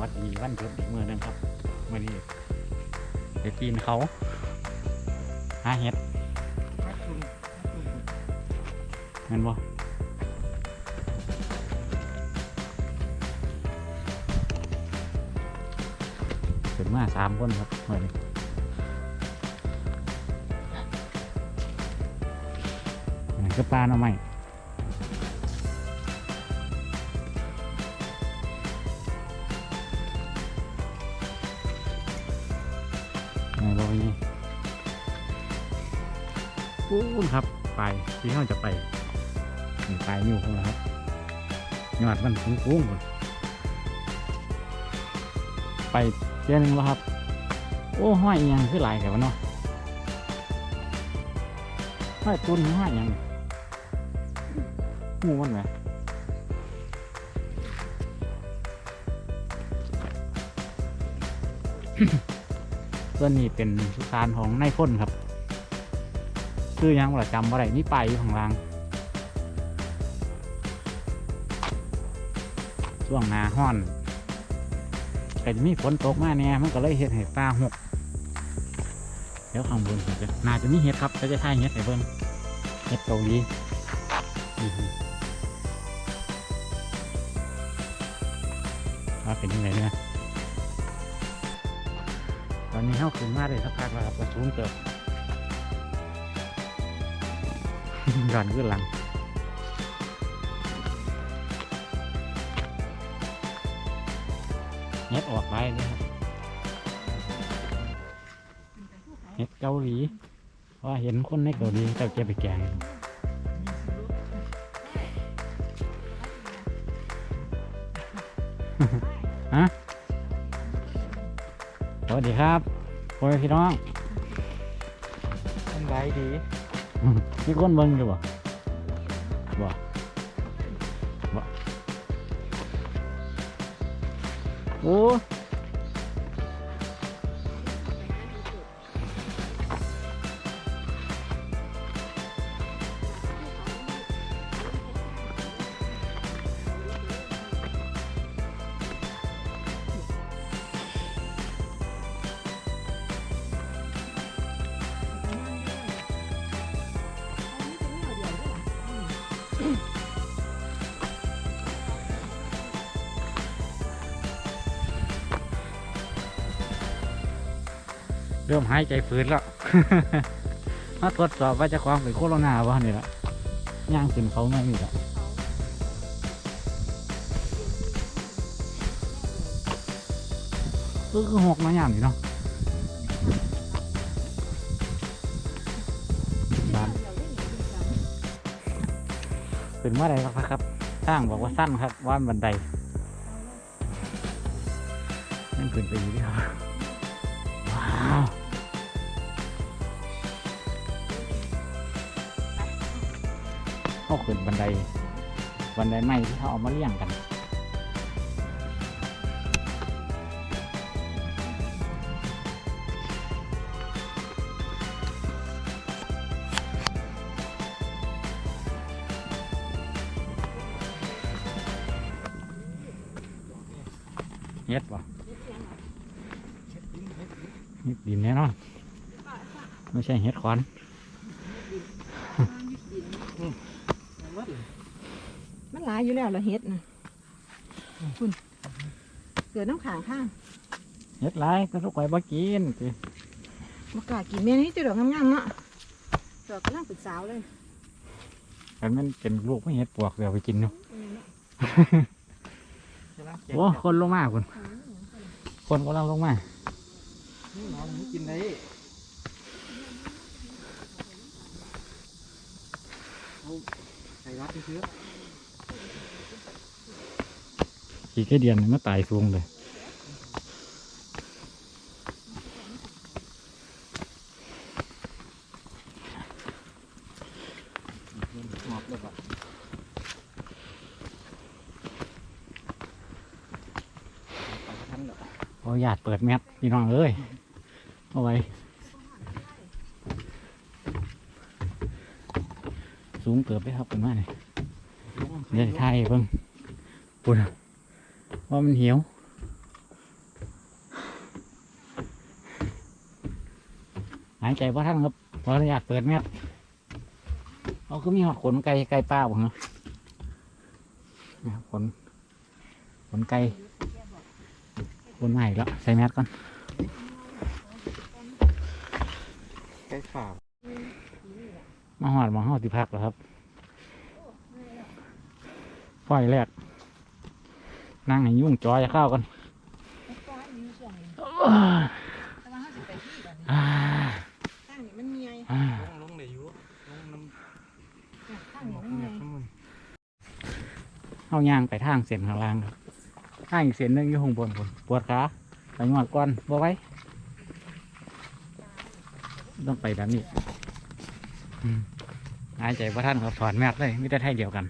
วัสดีวันหยุดอีกมือหนึงครับมื่อนี้ไปปีนเขา หาเห็ดเห็นบ่ถึงมาสามคนครับมื่อนี้นี่คือปลาหน่อไม้ ไงบ่พี่ปูนครับ ไปที่เขาจะไปนี่ไปนิ้วของเราครับยอดมันสูงสูงๆพุ่นไปเดือนหนึงแล้วครับ โอ้ห้อยอิหยังคือหลายแต่ว่าเนาะห้อยตุนห้อยยังงูมันไหม ส่วนนี้เป็นสุสานของนายพ่นครับ คือยังว่าจำว่าไรนี่ไปอยู่ข้างล่างช่วงนาห้อนแต่จะมีฝนตกมาเนี่ยมันก็เลยเห็ดเห็ดปลาหกเดี๋ยวข้างบนจะน่าจะมีเห็ดครับก็จะท่ายเห็ดให้เบิ่งเห็ดเกาหลีอ๋อหือว่าเป็นยังไงเนี่ย อนนี้เข้าขึ้นมาเลยสักพักแล้วครับกระสูงเกิดก่อนขึ้นหลังเฮ็ดออกไปเลยครับเฮ็ดเกาหลี ว่าเห็นคนในเกาหลีเจ้าเก็บไปแกง ดีครับพ่อแม่พี่น้องสบายดีมีคนเบิ่งอยู่บ่บ่บ่โอ้ เริ่มหายใจฝืนแล้วมาตรวจสอบว่าจะความเป็นโคโรนาบ่นี่ละย่างขึ้นเขาไม่มีละคือคือหกมาย่างนี่เนาะ ขึ้นเมื่อไรครับครับสร้างบอกว่าสั้นครับว่านบันไดนั่นขึ้นไปอยู่ที่ครับว้าวเขาขึ้นบันไดบันไดไม้ที่เขาเอามาเลี้ยงกัน ฮ็ดป่ะเฮ็ดดินแน่นอนไม่ใช่เฮ็ดขอนมันหลายอยู่แล้วละเฮ็ดนะคุณเกิดน้ำขางข้างเฮ็ดไรก็ทุกไข่บ่กินสิมากล้ากินแม่นี่จะดอกงามๆเนาะดอกกำลังเป็นสาวเลยแต่มันเป็นลูกไม่เฮ็ดปวกเดี๋ยวไปกินเนาะโอ้คนลงมาคุณ คนกำลังลงมาน้องกินได้เอาใส่รัดเชื้อขี่แค่เดียนนี่มาตายสูงเลยหมอบเลยป่ อหยาดเปิดแมสพี่น้องเอ้ยเอาไว้ สูงเกือบไปครับเป็นว่าเลยเดี๋ยวถ่ายเพิ่งปุ่นว่ามันเหี่ยวหายใจว่าท่านครับขออนุญากเปิดแมสเขาคือมีหอดขนไกลไกลป้าบ้างนะขนขนไกล ขนใหม่แล้วใส่แมสก่อนใกล้ข่าวมาหอดมาหอดที่พักแล้วครับฝ้อยแรก นั่งให้ยุ่งจอจะเข้ากันแต่ว่าเขาสิไปที่ก่อนอ่าข้างนี้มันมีไงอ่าลงลงเลยอยู่ลงน้ำข้างหมนี้อกมันมีเนี่ยไงข้างบนเอาย่างไปทางเส้นข้างล่างครับ ทางอีกเส้นหนึ่งอยู่ข้างบนบนปวดขาไปงอดก่อนบ่ไหว้ ต้องไปแบบนี้อืมหายใจว่าท่านครับถอดแมสเลยมิแต่ไทยเดียวกัน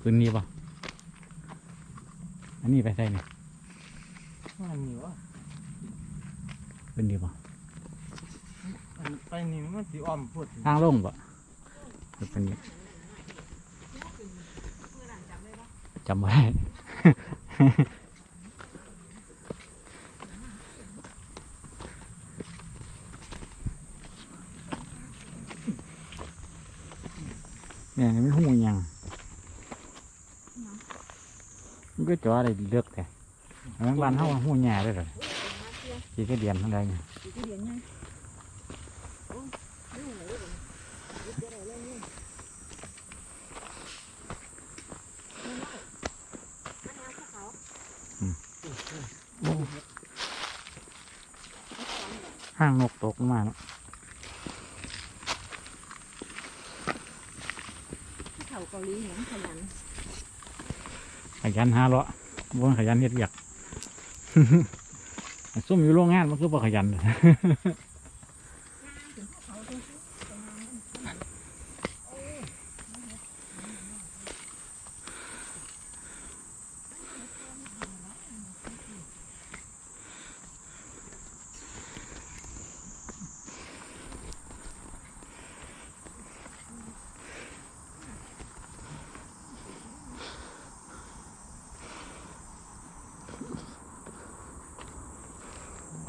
คืนนี้ป่ะอันนี้ไปใส่เนี่ยว่านี่วะคืนนี้ป่ะอัน ไปนี่มันสีอ้อมพูดถึงทางลงป่ะหรือเป็นนี้จำไม่ได้เนี่ยมันหูยังมันก็จ่ออะไรเลือกแต่แล้วบ้านเฮาหูแง่เลยเหรอสีกระเดียนอะไรเนี่ย ที่เดียนไง ห้างนกตกลงมาเนาะเขาเกาหลีเห็นขยันขยันหาเลาะบนขยันเฮ็ดเวียกซุ่มอยู่โรงงานมันคือบ่ขยันเลย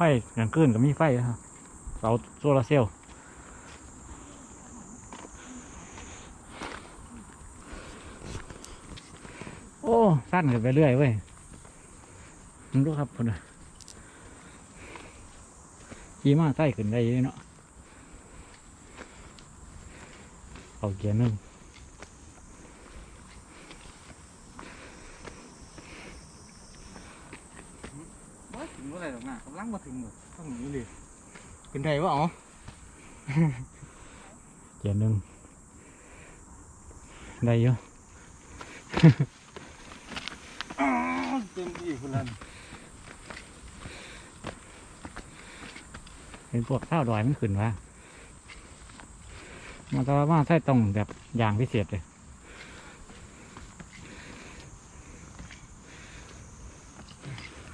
ไฟกลางคืนก็มีไฟนะครับเสาโซลาร์เซลล์โอ้ สั้นขึ้นไปเรื่อยเว้ยมึงดูครับคนน่ะขี่มาใส่ขึ้นได้เลยเนาะเอาเกียร์หนึ่ง ว่าถึงเมื่อไหร่หรอกนะกำลัง มาถึงหมดต้องหนีเลยเป็นไรวะอ๋อเกียร์หนึ่งได้เยอะเต็มที่คนละเป็นพวกข้าวดอยมันขึ้นวะมันก็ว่าใช่ต้องแบบอย่างพิเศษเลย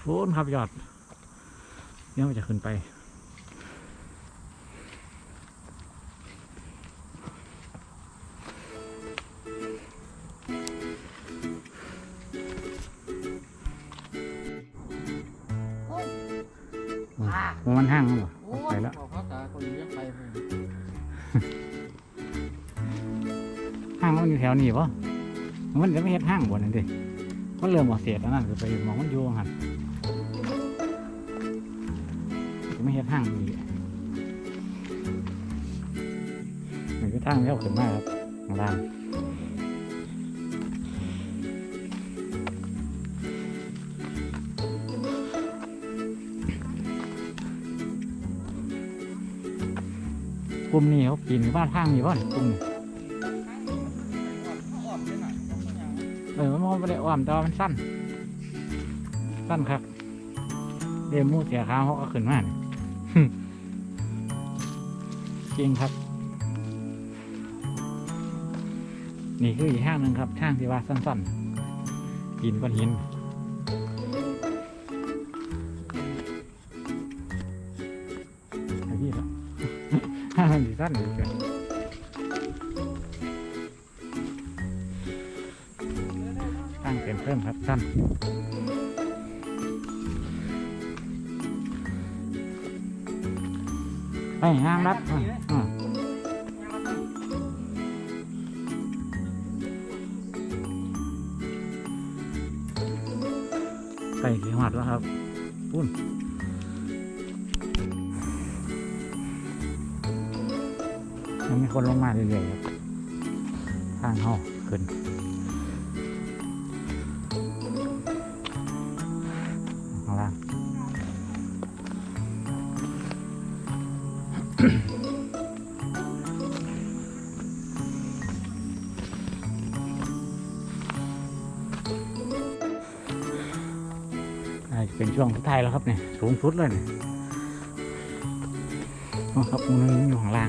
โอ้นครับยอด เดี๋ยวมันจะขึ้นไป มันห้างมั้งเหรอไปแล้วบอกเขาตาคนเลี้ยงไปเลยห้างมันอยู่แถวนี้ปะมันจะไม่เห็นห้างบนนั่นดิมันเริ่มออกเสียดแล้วนั่นคือไปมองมันอยู่หัน ไม่เห็นห้างดีมันก็ทางเลี้ยวขึ้นมาครับข้างล่างกลุ่มนี้เขาปีนบ้านทางมีบ้านกลุ่มนี้อ้อมไปหน่อยต้องอย่างเออมันไม่ได้อ้อมแต่ว่ามันสั้น สั้นครับเรียมมูเสียขาวเขาก็ขึ้นมานี่ จริงครับ นี่คืออีกห้างหนึ่งครับช่างที่ว่าสั้นๆหินก้อนหินไอ้พี่ละห้างที่สั้นเหลือเกินทางเป็นเพิ่มครับสั้น ไปงามรัดอะอะไก่สีหอดแล้วครับปุ้นยังมีคนลงมาเรื่อยๆครับทางห้องขึ้น ไทยแล้วครับเนี่ยสูงสุดเลยเนี่ยอ๋อครับมันอยู่ข้างล่าง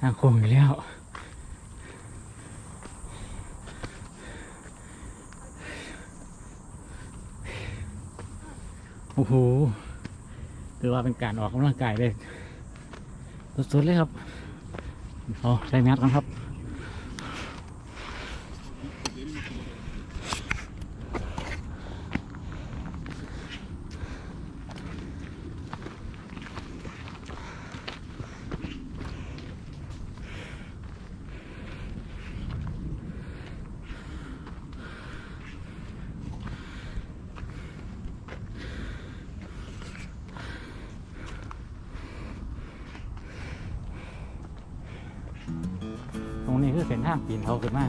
ทางโค้งอีกแล้วโอ้โหถือว่าเป็นการออกกำลังกายเลยสุดๆเลยครับเอาใส่แมสกันครับ ตรงนี้คือเส้นทางปีนเขาขึ้นมา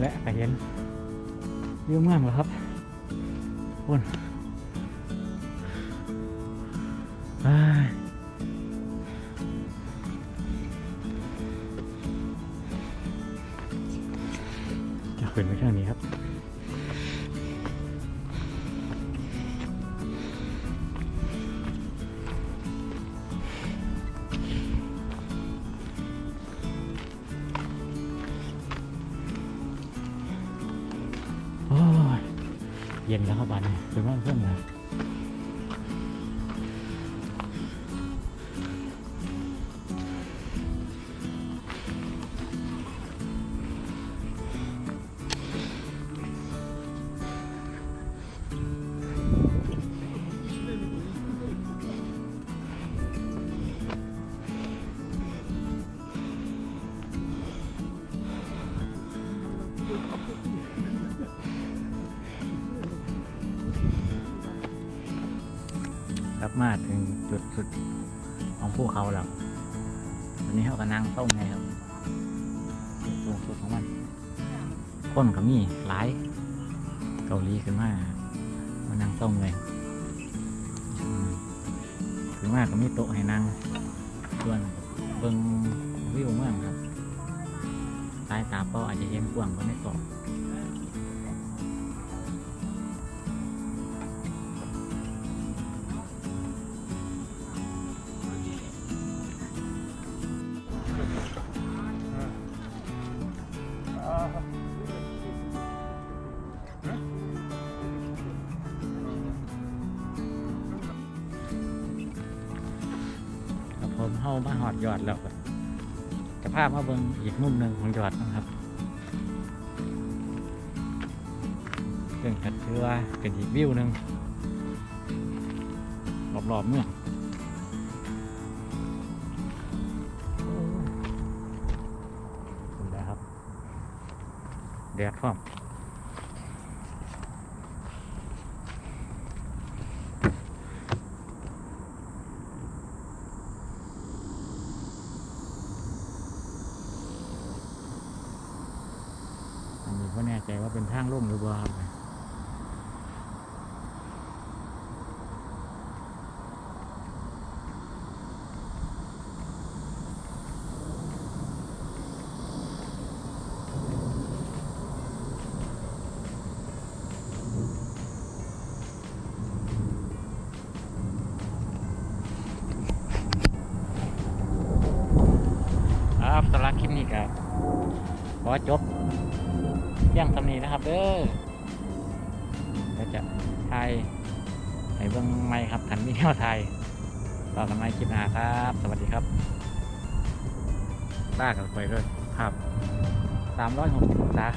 และไปเห็นวิวเมืองแล้วครับคุณจะขึ้นไปทางนี้ครับ เย็นแล้วครับบ้านเป็นว่าเพื่อนเล มาถึงจุดสุดของภูเขาแล้ววันนี้เขาก็นั่งต้มไงครับจุดสูงสุดของมันคนก็มีหลายเกาหลีขึ้นมามานั่งต้มเลยขึ้นมาก็มีโต๊ะให้นั่งส่วนเบิ่งวิวเมืองครับสายตาเป้าอาจจะเห็นกว้างกว่าในเก มาเบิ่งอีกมุมหนึ่งของจังหวัดนะครับเซึ่งก็ถือว่าเป็นอีกวิวหนึ่งรอบๆเมือบแดดพร้อม ลงหรือเปล่าครับสำหรับคลิปนี้ครับขอจบเที่ยงทำนี้นะครับเด้อ จะไทยให้เบิ่งใหม่ครับขันมีแนวไทยต่อกันใหม่คลิปหน้าครับ สวัสดีครับต้ากันไปด้วยครับ360องศา